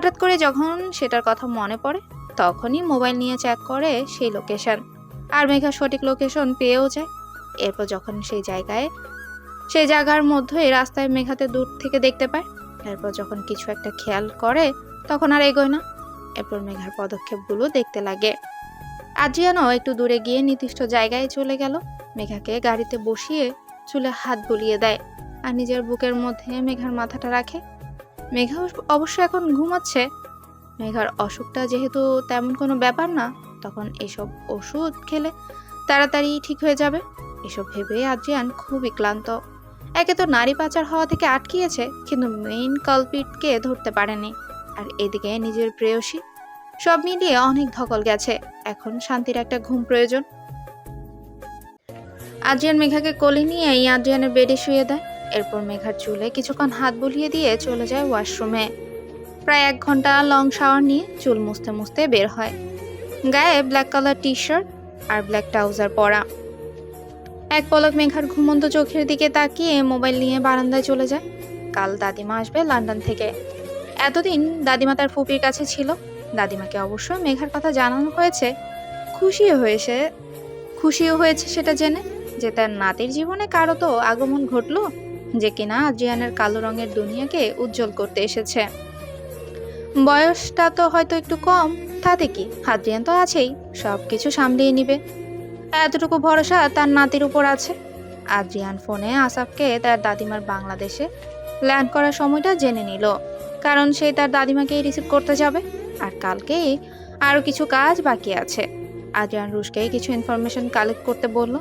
হঠাৎ করে যখন সেটার কথা মনে পড়ে, তখনই মোবাইল নিয়ে চেক করে সেই লোকেশন আর মেঘা সঠিক লোকেশন পেয়েও যায়। এরপর যখন সেই জায়গায়, সেই জায়গার মধ্যে রাস্তায় মেঘাতে দূর থেকে দেখতে পায়। এরপর যখন কিছু একটা খেয়াল করে, তখন আর এগোয় না। এরপর মেঘার পদক্ষেপগুলো দেখতে লাগে। আজিয়ানও একটু দূরে গিয়ে নির্দিষ্ট জায়গায় চলে গেল। মেঘাকে গাড়িতে বসিয়ে চুলে হাত বুলিয়ে দেয়। আর নিজের বুকের মধ্যে মেঘার মাথাটা রাখে। মেঘা অবশ্য এখন ঘুমাচ্ছে। মেঘার অসুখটা যেহেতু তেমন কোনো ব্যাপার না, তখন এসব ওষুধ খেলে তাড়াতাড়ি ঠিক হয়ে যাবে। এসব ভেবে আদ্রিয়ান খুবই ক্লান্ত। একে তো নারী পাচার হওয়া থেকে আটকিয়েছে, কিন্তু মেইন কালপিটকে ধরতে পারেনি। আর এদিকে নিজের প্রেয়সী, সব মিলিয়ে অনেক ধকল গেছে। এখন শান্তির একটা ঘুম প্রয়োজন। আদ্রিয়ান মেঘাকে কোলে নিয়ে এই আদ্রিয়ানের বেডে শুয়ে দেয়। এরপর মেঘার চুলে কিছুক্ষণ হাত বুলিয়ে দিয়ে চলে যায় ওয়াশরুমে। প্রায় এক ঘণ্টা লং শাওয়ার নিয়ে চুল মুছতে মুছতে বের হয়। গায়ে ব্ল্যাক কালার টি শার্ট আর ব্ল্যাক ট্রাউজার পরা। এক পলক মেঘার ঘুমন্ত চোখের দিকে তাকিয়ে মোবাইল নিয়ে বারান্দায় চলে যায়। কাল দাদিমা আসবে লন্ডন থেকে। এতদিন দাদিমা তার ফুপির কাছে ছিল। দাদিমাকে অবশ্য মেঘার কথা জানানো হয়েছে। খুশিও হয়েছে। খুশিও হয়েছে সেটা জেনে যে তার নাতির জীবনে কারও তো আগমন ঘটলো। যে কিনা আদ্রিয়ানের কালো রঙের দুনিয়াকে উজ্জ্বল করতে এসেছে। বয়সটা তো হয়তো একটু কম, তাতে কি? আদ্রিয়ান তো আছেই সব কিছু সামলিয়ে নিবে। এতটুকু ভরসা তার নাতির উপর আছে। আদ্রিয়ান ফোনে আসাফকে তার দাদিমার বাংলাদেশে ল্যান্ড করার সময়টা জেনে নিল, কারণ সে তার দাদিমাকেই রিসিভ করতে যাবে। আর কালকেই আরও কিছু কাজ বাকি আছে। আদ্রিয়ান রুশকে কিছু ইনফরমেশন কালেক্ট করতে বলল,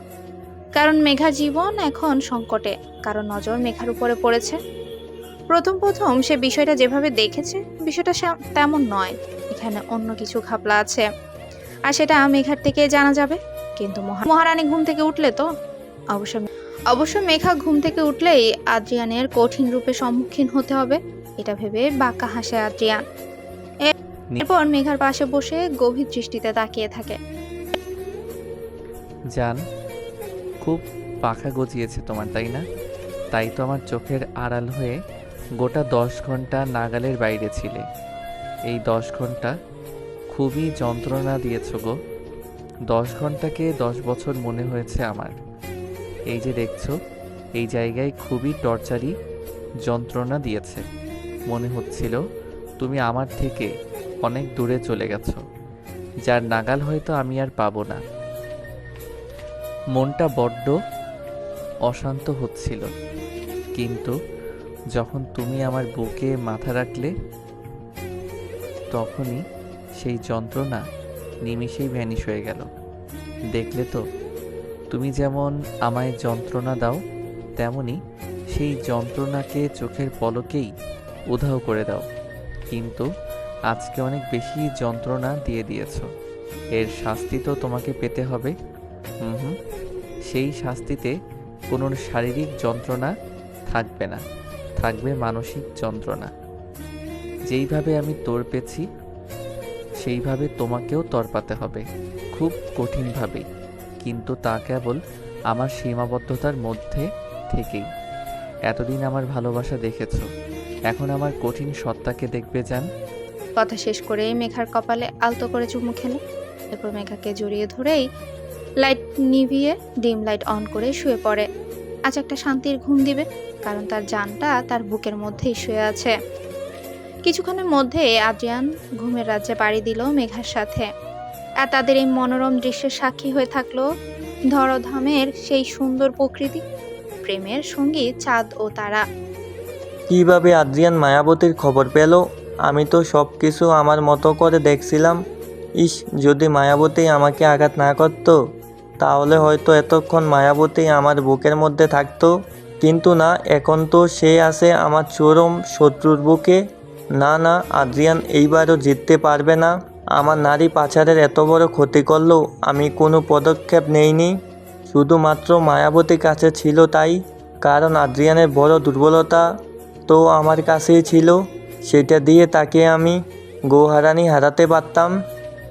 কারণ মেঘা জীবন এখন সংকটে। কারণ নজর মেঘার উপরে পড়েছে। প্রথম প্রথম সে বিষয়টা যেভাবে দেখেছে, বিষয়টা তেমন নয়। এখানে অন্য কিছু ঘাপলা আছে। আর সেটা মেঘার থেকে জানা যাবে। কিন্তু মহারানী ঘুম থেকে উঠলে তো? অবশ্য অবশ্য মেঘা ঘুম থেকে উঠলেই আদ্রিয়ানের কঠিন রূপে সম্মুখীন হতে হবে। এটা ভেবে বাঁকা হাসে আদ্রিয়ান। এরপর মেঘার পাশে বসে গভীর দৃষ্টিতে তাকিয়ে থাকে। জান, খুব পাখা গজিয়েছে তোমার, তাই না? তাই তো আমার চোখের আড়াল হয়ে গোটা দশ ঘণ্টা নাগালের বাইরে ছিলে। এই দশ ঘণ্টা খুবই যন্ত্রণা দিয়েছ গো। দশ ঘন্টাকে দশ বছর মনে হয়েছে আমার। এই যে দেখছ, এই জায়গায় খুবই টর্চারি, যন্ত্রণা দিয়েছে। মনে হচ্ছিল তুমি আমার থেকে অনেক দূরে চলে গেছো। যার নাগাল হয়তো আমি আর পাবো না। মনটা বড্ড অশান্ত হচ্ছিল। কিন্তু যখন তুমি আমার বুকে মাথা রাখলে, তখনই সেই যন্ত্রণা নিমিষেই ভ্যানিশ হয়ে গেল। দেখলে তো, তুমি যেমন আমায় যন্ত্রণা দাও, তেমনি সেই যন্ত্রণাকে চোখের পলকেই উধাও করে দাও। কিন্তু আজকে অনেক বেশি যন্ত্রণা দিয়ে দিয়েছ। এর শাস্তি তো তোমাকে পেতে হবে। হুম, সেই শাস্তিতে কোনো শারীরিক যন্ত্রণা থাকবে না, থাকবে মানসিক যন্ত্রণা। যেইভাবে আমি তোর পেছি সেইভাবে তোমাকেও তরপাতে হবে, খুব কঠিনভাবেই কিন্তু তা কেবল আমার সীমাবদ্ধতার মধ্যে থেকেই। এতদিন আমার ভালোবাসা দেখেছ, এখন আমার কঠিন সত্তাকে দেখবে যান কথা শেষ করে মেঘার কপালে আলতো করে চুমু খেলো। এরপর মেঘাকে জড়িয়ে ধরেই লাইট নিভিয়ে ডিম লাইট অন করে শুয়ে পড়ে। আজ একটা শান্তির ঘুম দিবে, কারণ তার জানটা তার বুকের মধ্যেই শুয়ে আছে। কিছুক্ষণের মধ্যে আদ্রিয়ান ঘুমের রাজ্যে পাড়ি দিল মেঘার সাথে। আর তাদের এই মনোরম দৃশ্যের সাক্ষী হয়ে থাকল ধরধামের সেই সুন্দর প্রকৃতি, প্রেমের সঙ্গী চাঁদ ও তারা। কীভাবে আদ্রিয়ান মায়াবতীর খবর পেল? আমি তো সব কিছু আমার মতো করে দেখছিলাম। ইস, যদি মায়াবতী আমাকে আঘাত না করতো? তাহলে হয়তো এতক্ষণ মায়াবতী আমার বুকের মধ্যে থাকতো। কিন্তু না, এখন তো সে আছে আমার চরম শত্রুর বুকে। না না, আদ্রিয়ান এইবারও জিততে পারবে না। আমার নারী পাচারের এত বড় ক্ষতি করলেও আমি কোনো পদক্ষেপ নেইনি। শুধুমাত্র মায়াবতী কাছে ছিল তাই, কারণ আদ্রিয়ানের বড় দুর্বলতা তো আমার কাছেই ছিল। সেটা দিয়ে তাকে আমি গোহারানি হারাতে পারতাম।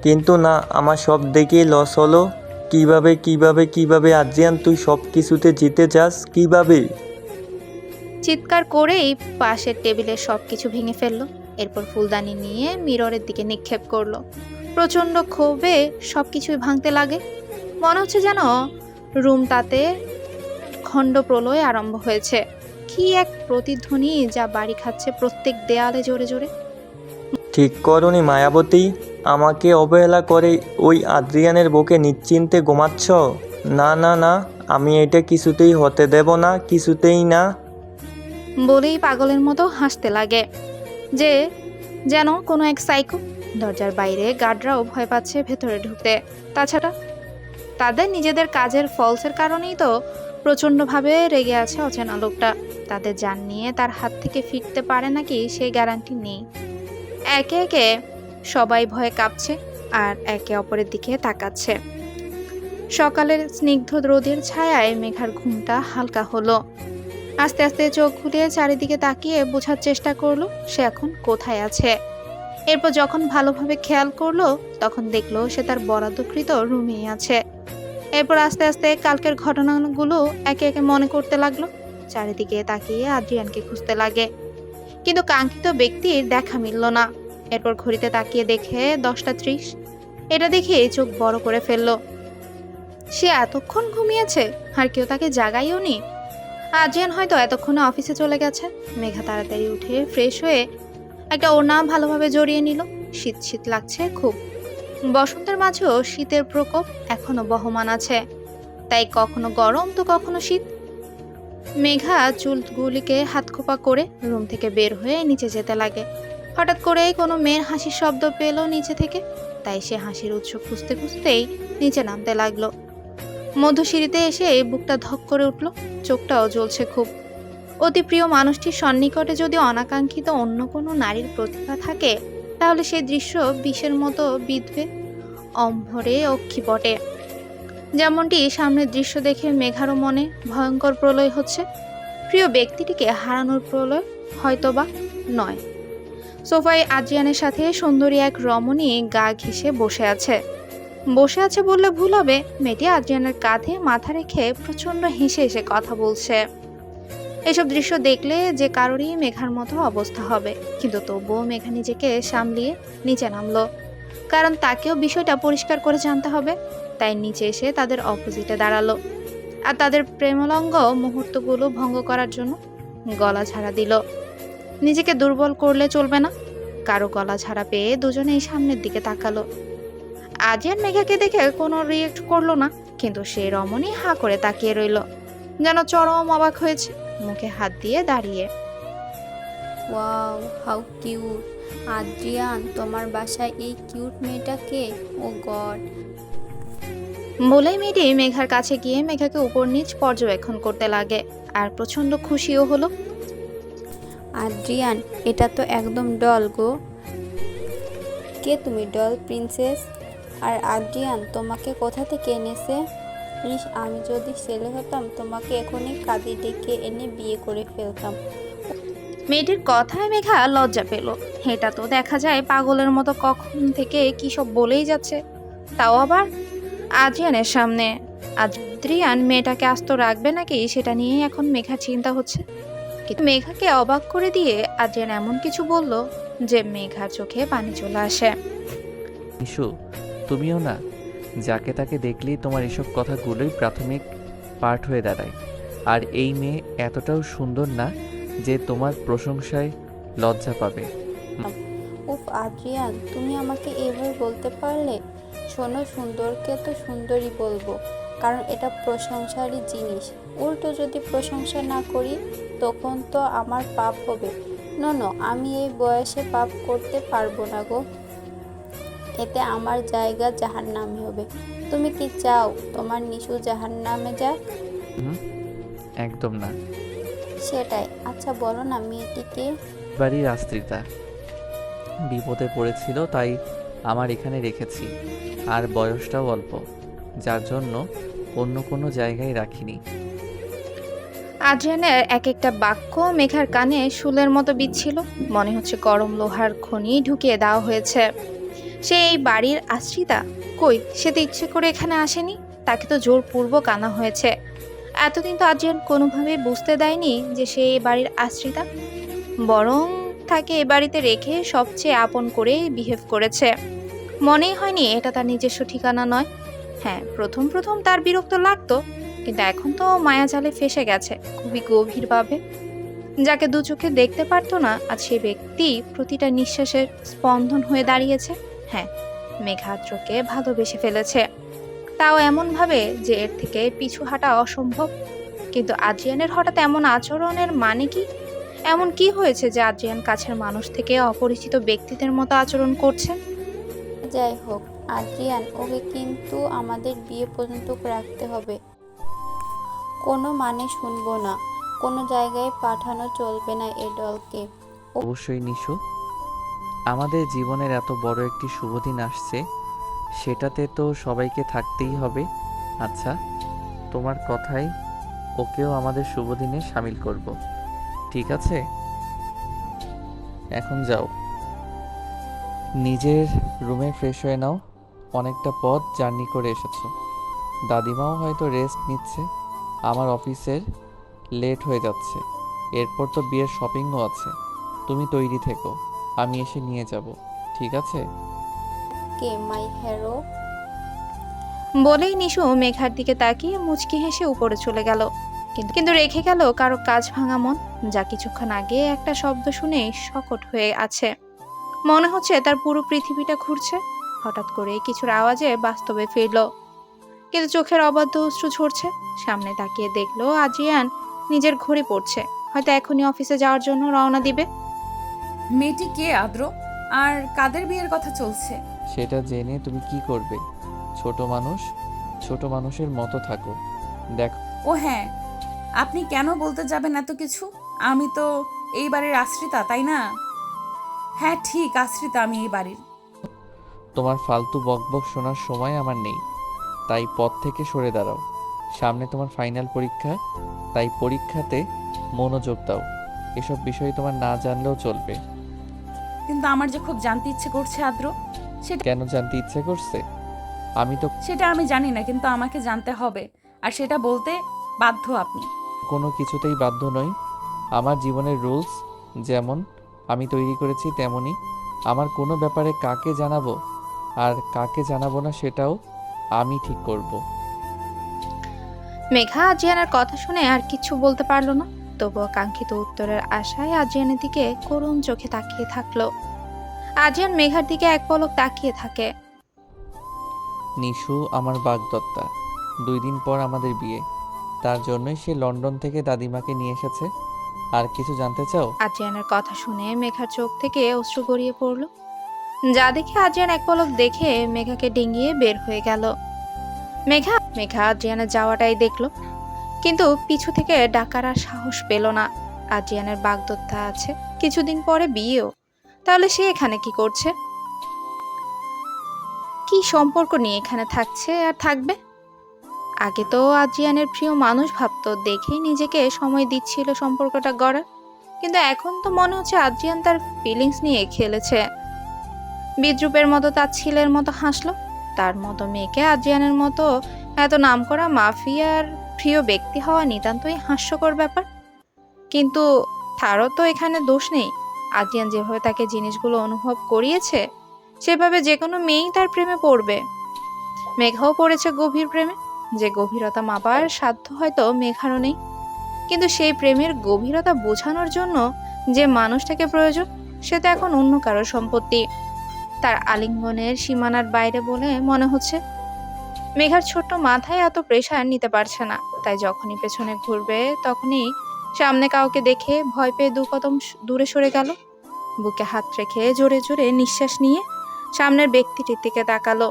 কিন্তু না, আমার সব দেখেই লস হলো। কীভাবে কীভাবে কীভাবে আদ্রিয়ান তুই সব কিছুতে জিতে যাস কীভাবে? চিৎকার করেই পাশের টেবিলের সব কিছু ভেঙে ফেলল। এরপর ফুলদানি নিয়ে মিররের দিকে নিক্ষেপ করল। প্রচণ্ড ক্ষোভে সব কিছুই ভাঙতে লাগে। মনে হচ্ছে যেন রুমটাতে খণ্ড প্রলয় আরম্ভ হয়েছে। কি এক প্রতিধ্বনি যা বাড়ি খাচ্ছে প্রত্যেক দেয়ালে জোরে জোরে। ঠিক করনি মায়াবতী। আমাকে অবহেলা করে ওই আদ্রিয়ানের বুকে নিশ্চিন্তে ঘুমাচ্ছ? না না না, আমি এটা কিছুতেই হতে দেব না, কিছুতেই না। বলেই পাগলের মতো হাসতে লাগে। যে যেন কোনো এক সাইকো দরজার বাইরে গার্ডরাও ভয় পাচ্ছে ভেতরে ঢুকতে। তাছাড়া তাদের নিজেদের কাজের ফলসের কারণেই তো প্রচণ্ডভাবে রেগে আছে অচেনা লোকটা। তাদের যান নিয়ে তার হাত থেকে ফিরতে পারে নাকি সেই গ্যারান্টি নেই। একে একে সবাই ভয়ে কাঁপছে আর একে অপরের দিকে তাকাচ্ছে। সকালের স্নিগ্ধ রোদের ছায়ায় মেঘার ঘুমটা হালকা হলো। আস্তে আস্তে চোখ খুলে চারিদিকে তাকিয়ে বোঝার চেষ্টা করল, সে এখন কোথায় আছে? এরপর যখন ভালোভাবে খেয়াল করল, তখন দেখল সে তার বরাদ্দকৃত রুমেই আছে। এরপর আস্তে আস্তে কালকের ঘটনাগুলো একে একে মনে করতে লাগল। চারিদিকে তাকিয়ে আদ্রিয়ানকে খুঁজতে লাগে। কিন্তু কাঙ্ক্ষিত ব্যক্তির দেখা মিলল না। এরপর ঘড়িতে তাকিয়ে দেখে দশটা ত্রিশ। এটা দেখে চোখ বড় করে ফেলল। সে এতক্ষণ ঘুমিয়েছে? আর কেউ তাকে জাগাইও নি? আজিয়ান হয়তো এতক্ষণে অফিসে চলে গেছে। মেঘা তাড়াতাড়ি উঠে ফ্রেশ হয়ে একটা ওনা ভালোভাবে জড়িয়ে নিল। শীত শীত লাগছে খুব। বসন্তের মাঝেও শীতের প্রকোপ এখনও বহমান আছে। তাই কখনো গরম, তো কখনো শীত। মেঘা চুলগুলিকে হাতখোপা করে রুম থেকে বের হয়ে নিচে যেতে লাগে। হঠাৎ করেই কোনো মেয়ের হাসির শব্দ পেল নিচে থেকে। তাই সে হাসির উৎস খুঁজতে খুঁজতেই নিচে নামতে লাগল। মধ্যসিঁড়িতে এসে বুকটা ধক করে উঠল। চোখটাও জ্বলছে খুব। অতি প্রিয় মানুষটির সন্নিকটে যদি অনাকাঙ্ক্ষিত অন্য কোনো নারীর প্রতিভা থাকে, তাহলে সেই দৃশ্য বিষের মতো বিধবে, অম্ভরে অক্ষিপটে যেমনটি সামনের দৃশ্য দেখে মেঘারও মনে ভয়ঙ্কর প্রলয় হচ্ছে। প্রিয় ব্যক্তিটিকে হারানোর প্রলয় হয়তোবা নয়। সোফায় আজিয়ানের সাথে সুন্দরী এক রমণী গা ঘেঁষে বসে আছে। বসে আছে বললে ভুল হবে। মেয়েটি আজিয়ানের কাঁধে মাথা রেখে প্রচণ্ড হেসে হেসে কথা বলছে। এসব দৃশ্য দেখলে যে কারোরই মেঘার মতো অবস্থা হবে। কিন্তু তবুও মেঘা নিজেকে সামলিয়ে নিচে নামলো। কারণ তাকেও বিষয়টা পরিষ্কার করে জানতে হবে। তাই নিচে এসে তাদের অপোজিটে দাঁড়াল। আর তাদের প্রেমলঙ্গ মুহূর্তগুলো ভঙ্গ করার জন্য গলা ঝাড়া দিল। নিজেকে দুর্বল করলে চলবে না। কারও গলা ছাড়া পেয়ে দুজনেই সামনের দিকে তাকালো। আজিয়ান মেঘাকে দেখে কোনো রিয়েক্ট করল না কিন্তু সে রমণী হা করে তাকিয়ে রইল। যেন চরম অবাক হয়েছে মুখে হাত দিয়ে দাঁড়িয়ে। Wow how cute. আদ্রিয়ান তোমার বাসায় এই কিউট মেয়েটাকে ও গড। বলেই মেয়েটি মেঘার কাছে গিয়ে মেঘাকে উপর নিচ পর্যবেক্ষণ করতে লাগে আর প্রচণ্ড খুশিও হলো। আদ্রিয়ান, এটা তো একদম ডল গো। কে তুমি ডল প্রিন্সেস? আর আদ্রিয়ান, তোমাকে কোথা থেকে এনেছে? ইস, আমি যদি ছেলে হতাম, তোমাকে এখনই কাঁদি ডেকে এনে বিয়ে করে ফেলতাম। মেয়েটির কথায় মেঘা লজ্জা পেল। এটা তো দেখা যায় পাগলের মতো কখন থেকে কি সব বলেই যাচ্ছে। তাও আবার আদ্রিয়ানের সামনে। আদ্রিয়ান, মেয়েটাকে আস্ত রাখবে নাকি, সেটা নিয়েই এখন মেঘা চিন্তা হচ্ছে। কিন্তু মেঘাকে অবাক করে দিয়ে আদ্রিয়ান এমন কিছু বলল যে মেঘার চোখে পানি চলে আসে। ইস্যু তুমিও না যাকে তাকে দেখলেই তোমার এসব কথাগুলোই প্রাথমিক পার্ট হয়ে দাঁড়ায়। আর এই মেয়ে এতটাও সুন্দর না যে তোমার প্রশংসায় লজ্জা পাবে। উফ আদ্রিয়ান তুমি আমাকে এভাবে বলতে পারলে? শোনো সুন্দরকে তো সুন্দরই বলব। কারণ এটা প্রশংসারই জিনিস। উল্টো যদি প্রশংসা না করি তখন তো আমার পাপ হবে। ন ন আমি এই বয়সে পাপ করতে পারব না গো। এতে আমার জায়গা জাহান নামে হবে। তুমি কি চাও তোমার নিশু জাহান নামে যাক একদম না। সেটাই। আচ্ছা বলো না মেয়েটিকে বাড়ির আস্ত্রিতা বিপদে পড়েছিল তাই আমার এখানে রেখেছি। আর বয়সটাও অল্প। যার জন্য অন্য কোনো জায়গায় রাখিনি। আদ্রিয়ানের এক একটা বাক্য মেঘার কানে শুলের মতো বিচ্ছিল মনে হচ্ছে গরম লোহার খনি ঢুকিয়ে দেওয়া হয়েছে। সে এই বাড়ির আশ্রিতা? কই, সে তো ইচ্ছে করে এখানে আসেনি। তাকে তো জোরপূর্বক আনা হয়েছে। এতদিন তো আদ্রিয়ান কোনোভাবেই বুঝতে দেয়নি যে সে এই বাড়ির আশ্রিতা। বরং তাকে এ বাড়িতে রেখে সবচেয়ে আপন করে বিহেভ করেছে। মনেই হয়নি এটা তার নিজস্ব ঠিকানা নয়। হ্যাঁ প্রথম প্রথম তার বিরক্ত লাগতো, কিন্তু এখন তো মায়াজালে ফেসে গেছে, খুবই গভীরভাবে। যাকে দু চোখে দেখতে পারতো না, আজ সে ব্যক্তি প্রতিটা নিঃশ্বাসের স্পন্দন হয়ে দাঁড়িয়েছে। হ্যাঁ মেঘাদ্রকে ভালোবেসে ফেলেছে। তাও এমনভাবে যে এর থেকে পিছু হাঁটা অসম্ভব। কিন্তু আদ্রিয়ানের হঠাৎ এমন আচরণের মানে কি? এমন কি হয়েছে যে আদ্রিয়ান কাছের মানুষ থেকে অপরিচিত ব্যক্তিদের মতো আচরণ করছেন যাই হোক আদ্রিয়ান, ওকে কিন্তু আমাদের বিয়ে পর্যন্ত রাখতে হবে। কোনো মানে শুনব না। কোনো জায়গায় পাঠানো চলবে না এ দলকে অবশ্যই নিশু। আমাদের জীবনের এত বড় একটি শুভদিন আসছে, সেটাতে তো সবাইকে থাকতেই হবে। আচ্ছা তোমার কথাই ওকেও আমাদের শুভদিনে সামিল করব। ঠিক আছে? এখন যাও। নিজের রুমে ফ্রেশ হয়ে নাও। অনেকটা পথ জার্নি করে এসেছ। দাদিমাও হয়তো রেস্ট নিচ্ছে। আমার অফিসের লেট হয়ে যাচ্ছে। এরপর তো বিয়ের শপিংও আছে। তুমি তৈরি থেকো। আমি এসে নিয়ে যাব। ঠিক আছে? কে মাই হেরো বলেই নিশু মেঘার দিকে তাকিয়ে মুচকি হেসে উপরে চলে গেল। কিন্তু কিন্তু রেখে গেল কারও কাজ ভাঙা মন। যা কিছুক্ষণ আগে একটা শব্দ শুনে শকট হয়ে আছে। মনে হচ্ছে তার পুরো পৃথিবীটা ঘুরছে। হঠাৎ করে কিছুর আওয়াজে বাস্তবে ফিরল। কিন্তু চোখের অবাধ্য অশ্রু ঝরছে সামনে তাকিয়ে দেখল আজিয়ান নিজের ঘড়ি পড়ছে হয়তো এখনই অফিসে যাওয়ার জন্য রওনা দিবে। মেয়েটি কে আদ্র? আর কাদের বিয়ের কথা চলছে? সেটা জেনে তুমি কি করবে? ছোট মানুষ? ছোট মানুষের মতো থাকো। দেখো। ও হ্যাঁ আপনি কেন বলতে যাবেন এত কিছু? আমি তো এই বাড়ির আশ্রিতা তাই না? হ্যাঁ ঠিক আশ্রিতা আমি এই বাড়ির। তোমার ফালতু বকবক শোনার সময় আমার নেই। তাই পথ থেকে সরে দাঁড়াও। সামনে তোমার ফাইনাল পরীক্ষা তাই পরীক্ষাতে মনোযোগ দাও। এসব বিষয়ে তোমার না জানলেও চলবে। কিন্তু আমার যে খুব জানতে ইচ্ছে করছে আদ্র সেটা কেন জানতে ইচ্ছে করছে? আমি তো সেটা আমি জানি না কিন্তু আমাকে জানতে হবে। আর সেটা বলতে বাধ্য আপনি। কোনো কিছুতেই বাধ্য নই। আমার জীবনের রুলস যেমন আমি তৈরি করেছি তেমনই আমার কোনো ব্যাপারে কাকে জানাব? আর কাকে জানাব না সেটাও আমি ঠিক করব। মেঘা আজিয়ানের কথা শুনে আর কিছু বলতে পারল না তবুও কাঙ্ক্ষিত উত্তরের আশায় আজিয়ানের দিকে করুণ চোখে তাকিয়ে থাকল। আজিয়ান মেঘার দিকে এক পলক তাকিয়ে থাকে। নিশু আমার বাগদত্তা দুই দিন পর আমাদের বিয়ে। তার জন্যই সে লন্ডন থেকে দাদিমাকে নিয়ে এসেছে। আর কিছু জানতে চাও? আজিয়ানের কথা শুনে মেঘার চোখ থেকে অশ্রু গড়িয়ে পড়ল। যা দেখে আজিয়ান এক পলক দেখে মেঘাকে ডিঙ্গিয়ে বের হয়ে গেল। মেঘা মেঘা আজিয়ানের যাওয়াটাই দেখল। কিন্তু পিছু থেকে ডাকার আর সাহস পেল না। আজিয়ানের বাগদত্তা আছে, কিছুদিন পরে বিয়েও। তাহলে সে এখানে কি করছে? কি সম্পর্ক নিয়ে এখানে থাকছে আর থাকবে? আগে তো আজিয়ানের প্রিয় মানুষ ভাবতো, দেখেই নিজেকে সময় দিচ্ছিল সম্পর্কটা গড়ার। কিন্তু এখন তো মনে হচ্ছে আদ্রিয়ান তার ফিলিংস নিয়ে খেলেছে। বিদ্রুপের মতো তার ছেলের মতো হাসলো। তার মতো মেয়েকে আজিয়ানের মতো এত নামকরা মাফিয়ার প্রিয় ব্যক্তি হওয়া নিতান্তই হাস্যকর ব্যাপার। কিন্তু তারও তো এখানে দোষ নেই। আজিয়ান যেভাবে তাকে জিনিসগুলো অনুভব করিয়েছে, সেভাবে যে কোনো মেয়েই তার প্রেমে পড়বে। মেঘাও পড়েছে গভীর প্রেমে। যে গভীরতা মাপার সাধ্য হয়তো মেঘারও নেই। কিন্তু সেই প্রেমের গভীরতা বোঝানোর জন্য যে মানুষটাকে প্রয়োজন, সে তো এখন অন্য কারোর সম্পত্তি। তার আলিঙ্গনের সীমানার বাইরে বলে মনে হচ্ছে। মেঘার ছোট্ট মাথায় এত প্রেশার নিতে পারছে না। তাই যখনই পেছনে ঘুরবে, তখনই সামনে কাউকে দেখে ভয় পেয়ে দু কদম দূরে সরে গেল। বুকে হাত রেখে জোরে জোরে নিঃশ্বাস নিয়ে সামনের ব্যক্তিটির দিকে তাকালো।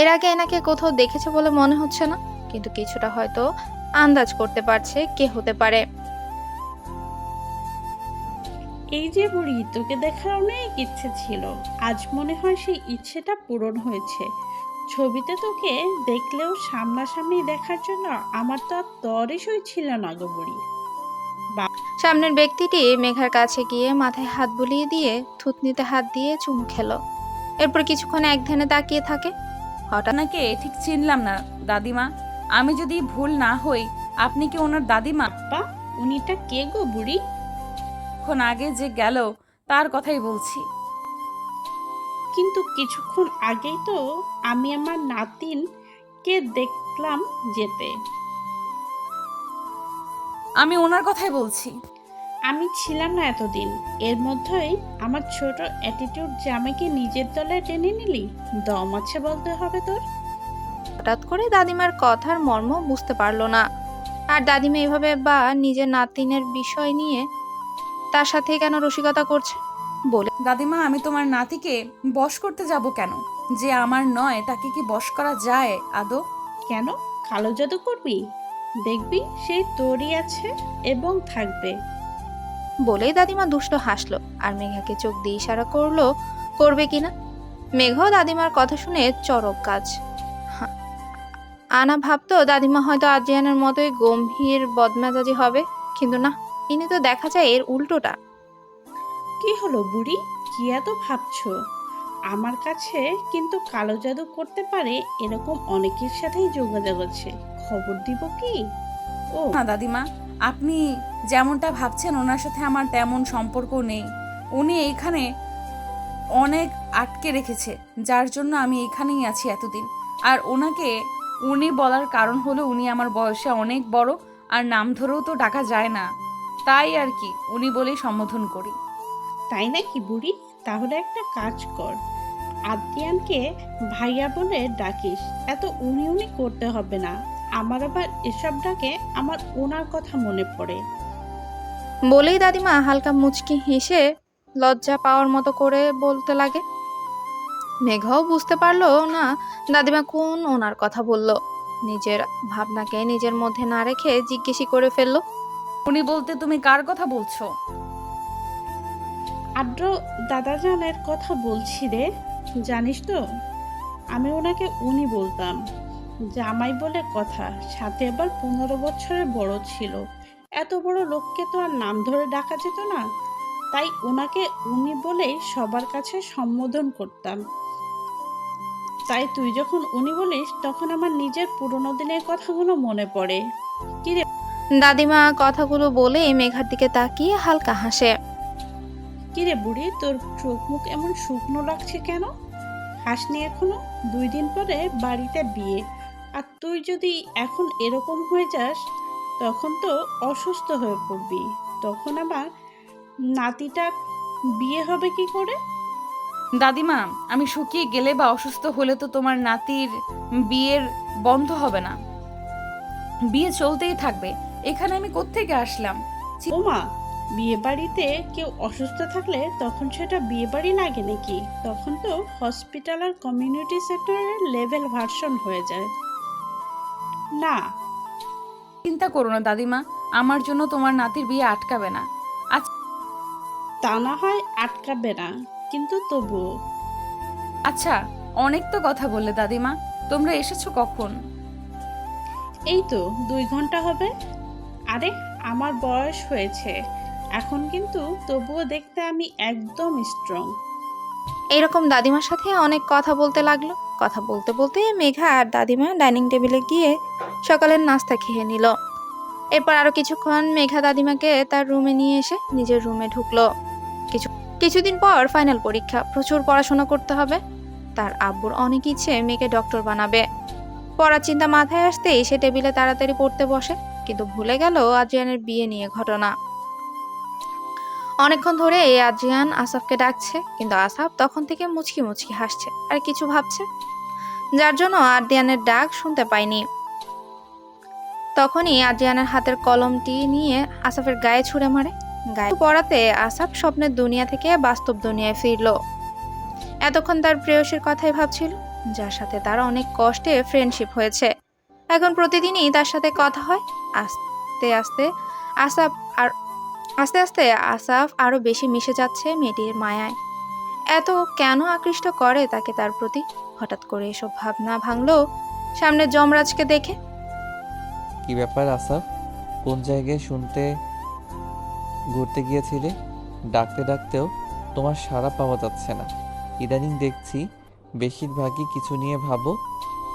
এর আগে এনাকে কোথাও দেখেছে বলে মনে হচ্ছে না, কিন্তু কিছুটা হয়তো আন্দাজ করতে পারছে কে হতে পারে। এই যে বুড়ি তোকে দেখার অনেক ইচ্ছে ছিল। আজ মনে হয় সেই ইচ্ছেটা পূরণ হয়েছে। ছবিতে তোকে দেখলেও সামনাসামনি দেখার জন্য আমার তো আর তরে সই ছিল না গো বুড়ি। সামনের ব্যক্তিটি মেঘার কাছে গিয়ে মাথায় হাত বুলিয়ে দিয়ে থুতনিতে হাত দিয়ে চুমু খেলো। এরপর কিছুক্ষণ এক ধ্যানে তাকিয়ে থাকে। হঠাৎ আপনাকে ঠিক চিনলাম না দাদিমা। আমি যদি ভুল না হই আপনি কি ওনার দাদিমা? আপা উনিটা কে গো বুড়ি? কিছুক্ষণ আগে যে গেল তার কথাই বলছি। কিন্তু কিছুক্ষণ আগেই তো আমি আমার নাতিনকে দেখলাম যেতে। আমি ওনার কথাই বলছি। আমি ছিলাম না এতদিন। এর মধ্যেই আমার ছোট অ্যাটিটিউড জামাইকে নিজের দলে টেনে নিলি দম আছে বলতে হবে তোর। হঠাৎ করে দাদিমার কথার মর্ম বুঝতে পারল না। আর দাদিমা এভাবে বা নিজের নাতিনের বিষয় নিয়ে তার সাথে কেন রসিকতা করছে? বলে দাদিমা আমি তোমার নাতিকে বশ করতে যাব কেন? যে আমার নয় তাকে কি বশ করা যায়? আদৌ কেন? কালো জাদু করবি? দেখবি সেই তোরই আছে এবং থাকবে। বলেই দাদিমা দুষ্ট হাসলো আর মেঘাকে চোখ দিয়ে ইশারা করল করবে কিনা মেঘাও দাদিমার কথা শুনে চরক কাজ। হা- আনা ভাবতো দাদিমা হয়তো আদ্রিয়ানের মতোই গম্ভীর বদমেজাজি হবে কিন্তু না। ইনি তো দেখা যায় এর উল্টোটা। কি হলো বুড়ি? কি এত ভাবছ? আমার কাছে কিন্তু কালো জাদু করতে পারে এরকম অনেকের সাথেই যোগাযোগ আছে। খবর দিব কি? ও। না দাদিমা আপনি যেমনটা ভাবছেন ওনার সাথে আমার তেমন সম্পর্ক নেই। উনি এখানে অনেক আটকে রেখেছে যার জন্য আমি এখানেই আছি এতদিন। আর ওনাকে উনি বলার কারণ হলো উনি আমার বয়সে অনেক বড় আর নাম ধরেও তো ডাকা যায় না। তাই আর কি উনি বলেই সম্বোধন করি। তাই নাকি বুড়ি? তাহলে একটা কাজ কর। আদ্রিয়ানকে ভাইয়া বলে ডাকিস। এত উনি উনি করতে হবে না। আমার আবার এসব ডাকে আমার ওনার কথা মনে পড়ে। বলেই দাদিমা হালকা মুচকি হেসে লজ্জা পাওয়ার মতো করে বলতে লাগে। মেঘাও বুঝতে পারল না দাদিমা কোন ওনার কথা বলল। নিজের ভাবনাকে নিজের মধ্যে না রেখে জিজ্ঞেসই করে ফেলল। উনি বলতে তুমি কার কথা বলছো? আদ্র দাদা দাদাজানের কথা বলছি রে, জানিস তো? আমি ওনাকে উনি বলতাম। জামাই বলে কথা, সাথে আবার পনেরো বছরের বড় ছিল। এত বড় লোককে তো আর নাম ধরে ডাকা যেত না। তাই ওনাকে উনি বলেই সবার কাছে সম্বোধন করতাম। তাই তুই যখন উনি বলিস, তখন আমার নিজের পুরোনো দিনের কথাগুলো মনে পড়ে। দাদিমা কথাগুলো বলে মেঘার দিকে তাকিয়ে হালকা হাসে। কিরে বুড়ি তোর চোখ মুখ এমন শুকনো লাগছে কেন? হাসনি এখনও? দুই দিন পরে বাড়িতে বিয়ে। আর তুই যদি এখন এরকম হয়ে যাস তখন তো অসুস্থ হয়ে পড়বি। তখন আবার নাতিটার বিয়ে হবে কি করে? দাদিমা আমি শুকিয়ে গেলে বা অসুস্থ হলে তো তোমার নাতির বিয়ের বন্ধ হবে না। বিয়ে চলতেই থাকবে। এখানে আমি কোত্থেকে আসলাম? ওমা বিয়ে বাড়িতে কেউ অসুস্থ থাকলে তখন সেটা বিয়ে বাড়ি লাগে নাকি? তখন তো হসপিটাল আর কমিউনিটি সেক্টরের লেভেল ভার্সন হয়ে যায়। না। চিন্তা করো না দাদিমা আমার জন্য তোমার নাতির বিয়ে আটকাবে না। তা না হয় আটকাবে না কিন্তু তবুও। আচ্ছা অনেক তো কথা বললে দাদিমা। তোমরা এসেছ কখন? এই তো দুই ঘণ্টা হবে। আরে, আমার বয়স হয়েছে। এখন কিন্তু তবুও দেখতে আমি একদম স্ট্রং এরকম দাদিমার সাথে অনেক কথা বলতে লাগল। কথা বলতে বলতে মেঘা আর দাদিমা ডাইনিং টেবিলে গিয়ে সকালের নাস্তা খেয়ে নিল। এরপর আরও কিছুক্ষণ মেঘা দাদিমাকে তার রুমে নিয়ে এসে নিজের রুমে ঢুকলো। কিছু, কিছুদিন পর ফাইনাল পরীক্ষা। প্রচুর পড়াশোনা করতে হবে। তার আব্বুর অনেক ইচ্ছে মেয়েকে ডক্টর বানাবে। পড়ার চিন্তা মাথায় আসতেই সে টেবিলে তাড়াতাড়ি পড়তে বসে। কিন্তু ভুলে গেল আজিয়ানের বিয়ে নিয়ে ঘটনা। অনেকক্ষণ ধরে এই আদ্রিয়ান আসাফকে ডাকছে, কিন্তু আসাফ তখন থেকে মুচকি মুচকি হাসছে আর কিছু ভাবছে, যার জন্য আদ্রিয়ানের ডাক শুনতে পায়নি তখনই আদ্রিয়ানের হাতের কলমটি নিয়ে আসাফের গায়ে ছুঁড়ে মারে। গায়ে পড়াতে আসাফ স্বপ্নের দুনিয়া থেকে বাস্তব দুনিয়ায় ফিরল। এতক্ষণ তার প্রেয়সীর কথাই ভাবছিল, যার সাথে তার অনেক কষ্টে ফ্রেন্ডশিপ হয়েছে। এখন প্রতিদিনই তার সাথে কথা হয় আস্তে আস্তে আসাফ আর আস্তে আস্তে আসাফ আরও বেশি মিশে যাচ্ছে মেয়েটির মায়ায়। এত কেন আকৃষ্ট করে তাকে তার প্রতি? হঠাৎ করে এসব ভাবনা ভাঙলো সামনে যমরাজকে দেখে। কি ব্যাপার আসাফ? কোন জায়গায় শুনতে ঘুরতে গিয়েছিলে? ডাকতে ডাকতেও তোমার সাড়া পাওয়া যাচ্ছে না। ইদানিং দেখছি বেশিরভাগই কিছু নিয়ে ভাবো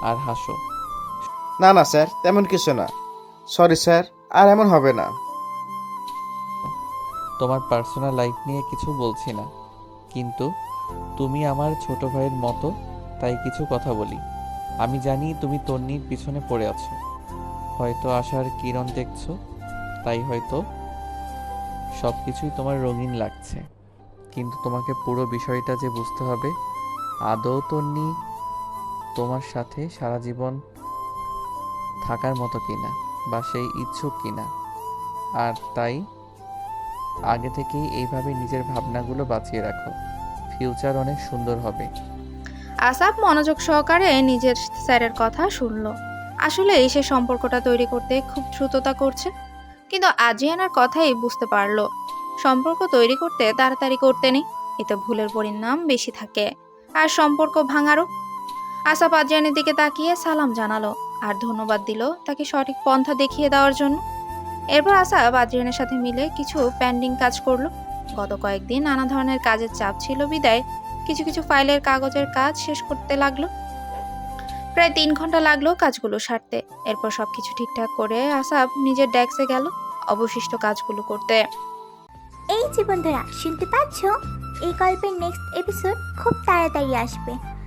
আর হাসো। না না স্যার তেমন কিছু না। সরি স্যার আর এমন হবে না। তোমার পার্সোনাল লাইফ নিয়ে কিছু বলছি না। কিন্তু তুমি আমার ছোট ভাইয়ের মতো, তাই কিছু কথা বলি। আমি জানি তুমি তন্নির পিছনে পড়ে আছো। হয়তো আশার কিরণ দেখছ, তাই হয়তো সব কিছুই তোমার রঙিন লাগছে। কিন্তু তোমাকে পুরো বিষয়টা যে বুঝতে হবে, আদৌ তন্নি তোমার সাথে সারা জীবন থাকার মতো কিনা। বা সেই ইচ্ছুক কিনা। আর তাই আগে থেকেই এইভাবে নিজের ভাবনাগুলো বাঁচিয়ে রাখো। ফিউচার অনেক সুন্দর হবে। আসাব মনোযোগ সহকারে নিজের স্যারের কথা শুনলো। আসলে সে সম্পর্কটা তৈরি করতে খুব দ্রুততা করছে। কিন্তু আজিয়ানার কথাই বুঝতে পারল, সম্পর্ক তৈরি করতে তাড়াতাড়ি করতে নেই। এতে ভুলের পরিণাম বেশি থাকে। আর সম্পর্ক ভাঙারও। আসাপ আজিয়ানের দিকে তাকিয়ে সালাম জানালো। আর ধন্যবাদ দিল তাকে সঠিক পন্থা দেখিয়ে দেওয়ার জন্য। এরপর আসা আদ্রিয়ানের সাথে মিলে কিছু পেন্ডিং কাজ করল। গত কয়েকদিন নানা ধরনের কাজের চাপ ছিল বিদায়। কিছু কিছু ফাইলের কাগজের কাজ শেষ করতে লাগল। প্রায় তিন ঘণ্টা লাগল কাজগুলো সারতে। এরপর সব কিছু ঠিকঠাক করে আসাব নিজের ডেস্কে গেল অবশিষ্ট কাজগুলো করতে। এই যে বন্ধুরা, শুনতে পাচ্ছ? এই গল্পের নেক্সট এপিসোড খুব তাড়াতাড়ি আসবে।